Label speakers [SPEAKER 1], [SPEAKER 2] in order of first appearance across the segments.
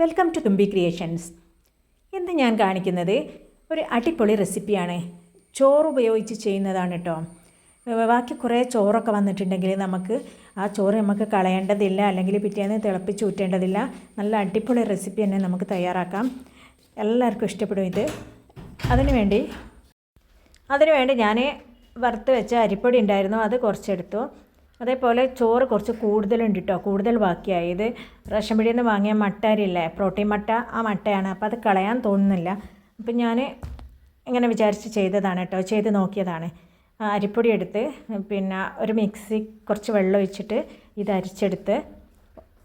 [SPEAKER 1] Welcome to തുമ്പി creations. ഇന്ന് ഞാൻ കാണിക്കുന്നത് ഒരു അടിപൊളി റെസിപ്പിയാണ്. ചോറ് ഉപയോഗിച്ച് ചെയ്യുന്നതാണ് കേട്ടോ ബാക്കി കുറേ ചോറൊക്കെ വന്നിട്ടുണ്ടെങ്കിൽ നമുക്ക് ആ ചോറ് നമുക്ക് കളയേണ്ടതില്ല അല്ലെങ്കിൽ പിറ്റേന്ന് തിളപ്പിച്ച് ഊറ്റേണ്ടതില്ല. നല്ല അടിപൊളി റെസിപ്പി തന്നെ നമുക്ക് തയ്യാറാക്കാം. എല്ലാവർക്കും ഇഷ്ടപ്പെടും ഇത്. അതിനു വേണ്ടി അതിനു വേണ്ടി ഞാൻ വറുത്ത് വെച്ച അരിപ്പൊടി ഉണ്ടായിരുന്നു അത് കുറച്ചെടുത്തു. അതേപോലെ ചോറ് കുറച്ച് കൂടുതലുണ്ട് കേട്ടോ കൂടുതൽ ബാക്കിയായി. ഇത് റേഷൻ പിടിയിൽ നിന്ന് വാങ്ങിയ മട്ട അരിയില്ലേ പ്രോട്ടീൻ മട്ട ആ മട്ടയാണ്. അപ്പോൾ അത് കളയാൻ തോന്നുന്നില്ല. അപ്പം ഞാൻ ഇങ്ങനെ വിചാരിച്ച് ചെയ്തതാണ് കേട്ടോ ചെയ്ത് നോക്കിയതാണ്. അരിപ്പൊടി എടുത്ത് പിന്നെ ഒരു മിക്സി കുറച്ച് വെള്ളം ഒഴിച്ചിട്ട് ഇത് അരിച്ചെടുത്ത്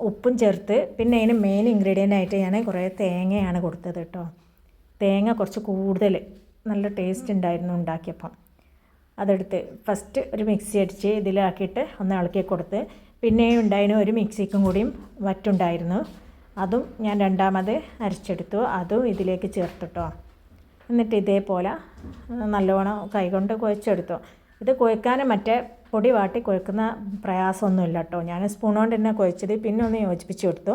[SPEAKER 1] ഉപ്പും ചേർത്ത് പിന്നെ അതിന് മെയിൻ ഇൻഗ്രീഡിയന്റ് ആയിട്ട് ഞാൻ കുറേ തേങ്ങയാണ് കൊടുത്തത് കേട്ടോ തേങ്ങ കുറച്ച് കൂടുതൽ നല്ല ടേസ്റ്റ് ഉണ്ടായിരുന്നു ഉണ്ടാക്കിയപ്പം. അതെടുത്ത് ഫസ്റ്റ് ഒരു മിക്സി അടിച്ച് ഇതിലാക്കിയിട്ട് ഒന്ന് ഇളക്കി കൊടുത്ത് പിന്നെ ഉണ്ടായിരുന്നു ഒരു മിക്സിക്കും കൂടിയും വറ്റുണ്ടായിരുന്നു. അതും ഞാൻ രണ്ടാമത് അരച്ചെടുത്തു. അതും ഇതിലേക്ക് ചേർത്തിട്ടോ. എന്നിട്ട് ഇതേപോലെ നല്ലോണം കൈകൊണ്ട് കുഴച്ചെടുത്തു. ഇത് കുഴക്കാൻ മറ്റേ പൊടി വാട്ടി കുഴക്കുന്ന പ്രയാസമൊന്നുമില്ല കേട്ടോ ഞാൻ സ്പൂൺ കൊണ്ട് തന്നെ കുഴച്ചത്. പിന്നെ ഒന്ന് യോജിപ്പിച്ച് കൊടുത്തു.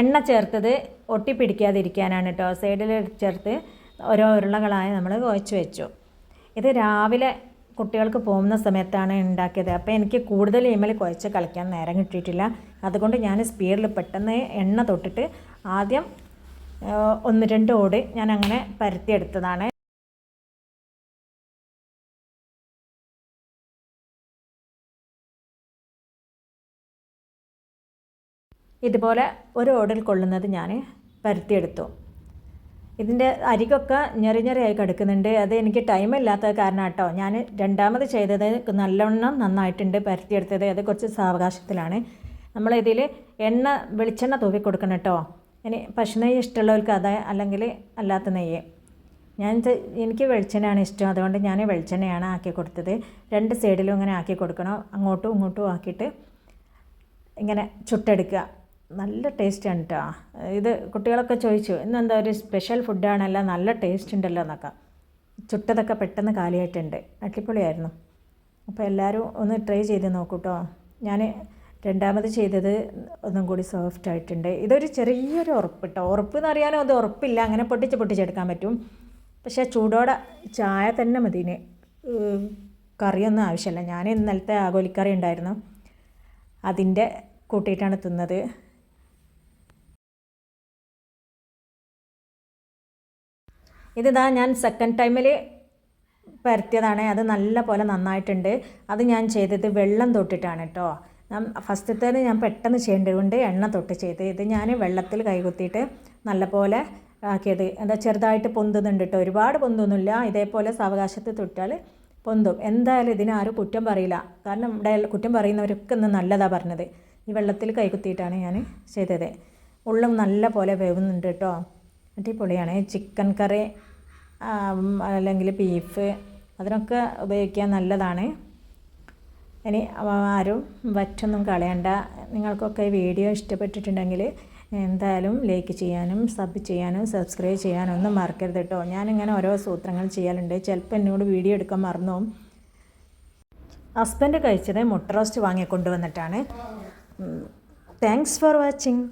[SPEAKER 1] എണ്ണ ചേർത്തത് ഒട്ടിപ്പിടിക്കാതിരിക്കാനാണ് കേട്ടോ സൈഡിൽ ചേർത്ത് ഓരോ ഉരുളകളായി നമ്മൾ കുഴച്ച് വെച്ചു. ഇത് രാവിലെ കുട്ടികൾക്ക് പോകുന്ന സമയത്താണ് ഉണ്ടാക്കിയത്. അപ്പോൾ എനിക്ക് കൂടുതൽ ഇമൽ കുഴച്ച് കളിക്കാൻ നേരം കിട്ടിയിട്ടില്ല. അതുകൊണ്ട് ഞാൻ സ്പീഡിൽ പെട്ടെന്ന് എണ്ണ തൊട്ടിട്ട് ആദ്യം ഒന്ന് രണ്ട് ഓട് ഞാൻ അങ്ങനെ പരത്തിയെടുത്തതാണ് ഇതുപോലെ ഒരു ഓടിൽ കൊള്ളുന്നത് ഞാൻ പരത്തിയെടുത്തു ഇതിന്റെ അരികൊക്കെ ഞെറി ഞെറിയായി കിടക്കുന്നുണ്ട്. അത് എനിക്ക് ടൈമില്ലാത്ത കാരണം കേട്ടോ. ഞാൻ രണ്ടാമത് ചെയ്തത് നല്ലവണ്ണം നന്നായിട്ടുണ്ട് പരത്തിയെടുത്തത്. അത് കുറച്ച് സാവകാശത്തിലാണ്. നമ്മളിതിൽ എണ്ണ വെളിച്ചെണ്ണ തൂവി കൊടുക്കണം കേട്ടോ. ഇനി പശു നെയ്യ് ഇഷ്ടമുള്ളവർക്ക് അത് അല്ലെങ്കിൽ അല്ലാത്ത നെയ്യ്. ഞാൻ എനിക്ക് വെളിച്ചെണ്ണയാണ് ഇഷ്ടം. അതുകൊണ്ട് ഞാൻ വെളിച്ചെണ്ണയാണ് ആക്കി കൊടുത്തത്. രണ്ട് സൈഡിലും ഇങ്ങനെ ആക്കി കൊടുക്കണം. അങ്ങോട്ടും ഇങ്ങോട്ടും ആക്കിയിട്ട് ഇങ്ങനെ ചുട്ടെടുക്കുക. നല്ല ടേസ്റ്റാണ് കേട്ടോ ഇത് കുട്ടികളൊക്കെ ചോദിച്ചു ഇന്നെന്താ ഒരു സ്പെഷ്യൽ ഫുഡാണല്ലോ നല്ല ടേസ്റ്റ് ഉണ്ടല്ലോ എന്നൊക്കെ. ചുട്ടതൊക്കെ പെട്ടെന്ന് കാലിയായിട്ടുണ്ട്. അടിപൊളിയായിരുന്നു. അപ്പോൾ എല്ലാവരും ഒന്ന് ട്രൈ ചെയ്ത് നോക്കൂ കേട്ടോ ഞാൻ രണ്ടാമത് ചെയ്തത് ഒന്നും കൂടി സോഫ്റ്റ് ആയിട്ടുണ്ട്. ഇതൊരു ചെറിയൊരു ഉറപ്പ് കേട്ടോ ഉറപ്പ് എന്ന് അറിയാനോ അത് ഉറപ്പില്ല. അങ്ങനെ പൊട്ടിച്ച് പൊട്ടിച്ചെടുക്കാൻ പറ്റും. പക്ഷേ ചൂടോടെ ചായ തന്നെ മതിന് കറിയൊന്നും ആവശ്യമില്ല ഞാൻ ഇന്നലത്തെ ആഗോലിക്കറി ഉണ്ടായിരുന്നു. അതിന്റെ കൂട്ടിയിട്ടാണ് തിന്നത്. ഇതിതാ ഞാൻ സെക്കൻഡ് ടൈമിൽ പരത്തിയതാണ്. അത് നല്ല പോലെ നന്നായിട്ടുണ്ട്. അത് ഞാൻ ചെയ്തത് വെള്ളം തൊട്ടിട്ടാണ് കേട്ടോ ഫസ്റ്റത്തേത് ഞാൻ പെട്ടെന്ന് ചെയ്യേണ്ടതുകൊണ്ട് എണ്ണ തൊട്ട് ചെയ്ത് ഇത് ഞാൻ വെള്ളത്തിൽ കൈകുത്തിയിട്ട് നല്ലപോലെ ആക്കിയത്. എന്താ ചെറുതായിട്ട് പൊന്തുന്നുണ്ട് കേട്ടോ ഒരുപാട് പൊന്തൊന്നുമില്ല. ഇതേപോലെ സാവകാശത്തിൽ തൊട്ടാൽ പൊന്തും. എന്തായാലും ഇതിനാരും കുറ്റം പറയില്ല. കാരണം ഇവിടെ കുറ്റം പറയുന്നവരൊക്കെ ഇന്ന് നല്ലതാണ് പറഞ്ഞത്. ഈ വെള്ളത്തിൽ കൈകുത്തിയിട്ടാണ് ഞാൻ ചെയ്തത്. ഉള്ളും നല്ല പോലെ വേവുന്നുണ്ട് കേട്ടോ അടിപൊളിയാണ്. ചിക്കൻ കറി അല്ലെങ്കിൽ ബീഫ് അതിനൊക്കെ ഉപയോഗിക്കാൻ നല്ലതാണ്. ഇനി ആരും വറ്റൊന്നും കളയണ്ട. നിങ്ങൾക്കൊക്കെ വീഡിയോ ഇഷ്ടപ്പെട്ടിട്ടുണ്ടെങ്കിൽ എന്തായാലും ലൈക്ക് ചെയ്യാനും സബ് ചെയ്യാനും സബ്സ്ക്രൈബ് ചെയ്യാനും ഒന്നും മറക്കരുത് കേട്ടോ. ഞാനിങ്ങനെ ഓരോ സൂത്രങ്ങൾ ചെയ്യാറുണ്ട് ചിലപ്പോൾ എന്നോട് വീഡിയോ എടുക്കാൻ മറന്നു ഹസ്ബൻഡ് കഴിച്ചത് മുട്ട റോസ്റ്റ് വാങ്ങിക്കൊണ്ടുവന്നിട്ടാണ്. Thanks for watching